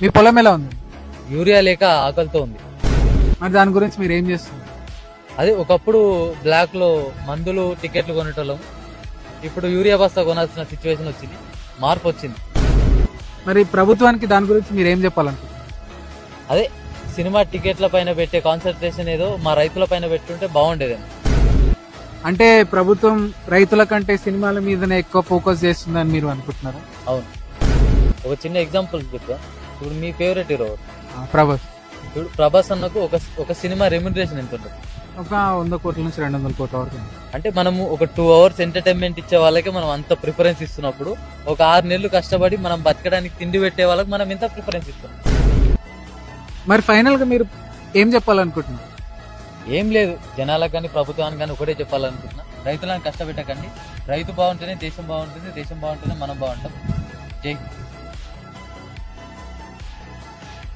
మీ పొలం ఎలా ఉంది? యూరియా లేక ఆకలితో ఉంది. మరి దాని గురించి మీరు ఏం చేస్తున్నారు? అదే ఒకప్పుడు బ్లాక్లో మందులు టికెట్లు కొనేటోళ్ళం. ఇప్పుడు యూరియా బస్తా కొనాల్సిన సిచ్యువేషన్ వచ్చింది. మార్పు వచ్చింది. మరి ప్రభుత్వానికి దాని గురించి మీరు ఏం చెప్పాలనుకుంటున్నారు? అదే సినిమా టికెట్ల పైన పెట్టే కాన్సన్ట్రేషన్ ఏదో మా రైతుల పైన పెట్టుంటే బాగుండేదేమో అంటే ప్రభుత్వం రైతుల కంటే సినిమాల మీదనే ఎక్కువ ఫోకస్ చేస్తుందని మీరు అనుకుంటున్నారా? అవును. ఒక చిన్న ఎగ్జాంపుల్ చెప్తా ఇప్పుడు మీ ఫేవరెట్ హీరో ప్రభాస్. ఇప్పుడు ప్రభాస్ అన్నకు ఒక ఒక సినిమా రెమ్యునరేషన్ ఎంత ఉంటుంది? ఒక వంద కోట్ల నుంచి రెండు వందల కోట్ల వరకు. అంటే మనము ఒక టూ అవర్స్ ఎంటర్టైన్మెంట్ ఇచ్చే వాళ్ళకి మనం అంత ప్రిఫరెన్స్ ఇస్తున్నప్పుడు ఒక ఆరు నెలలు కష్టపడి మనం బతకడానికి తిండి పెట్టే వాళ్ళకి మనం ఎంత ప్రిఫరెన్స్ ఇస్తున్నాం. మరి ఫైనల్గా మీరు ఏం చెప్పాలనుకుంటున్నారు? ఏం లేదు. జనాలకు కానీ ప్రభుత్వానికి కానీ ఒకటే చెప్పాలనుకుంటున్నా. రైతులను కష్టపెట్టకండి. రైతు బాగుంటేనే దేశం బాగుంటుంది దేశం బాగుంటేనే మనం బాగుంటాం. జై హింద్.